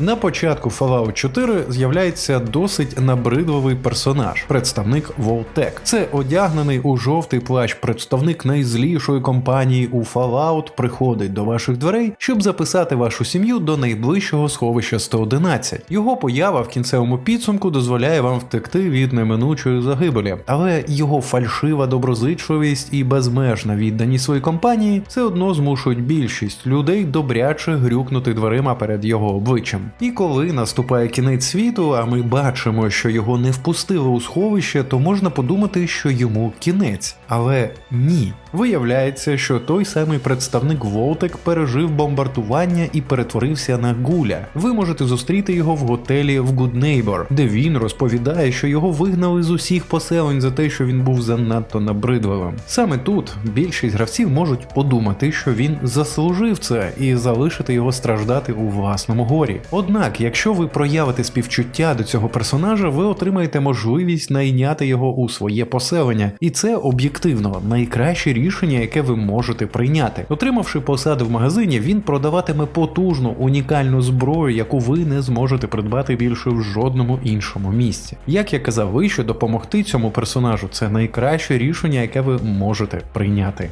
На початку Fallout 4 з'являється досить набридливий персонаж, представник Voltec. Це одягнений у жовтий плащ представник найзлішої компанії у Fallout приходить до ваших дверей, щоб записати вашу сім'ю до найближчого сховища 111. Його поява в кінцевому підсумку дозволяє вам втекти від неминучої загибелі, але його фальшива доброзичливість і безмежна відданість своїй компанії все одно змушують більшість людей добряче грюкнути дверима перед його обличчям. І коли наступає кінець світу, а ми бачимо, що його не впустили у сховище, то можна подумати, що йому кінець. Але ні. Виявляється, що той самий представник Волтек пережив бомбардування і перетворився на гуля. Ви можете зустріти його в готелі в Good Neighbor, де він розповідає, що його вигнали з усіх поселень за те, що він був занадто набридливим. Саме тут більшість гравців можуть подумати, що він заслужив це і залишити його страждати у власному горі. Однак, якщо ви проявите співчуття до цього персонажа, ви отримаєте можливість найняти його у своє поселення, і це об'єктивно найкраще рішення, яке ви можете прийняти. Отримавши посаду в магазині, він продаватиме потужну унікальну зброю, яку ви не зможете придбати більше в жодному іншому місці. Як я казав вище, допомогти цьому персонажу це найкраще рішення, яке ви можете прийняти.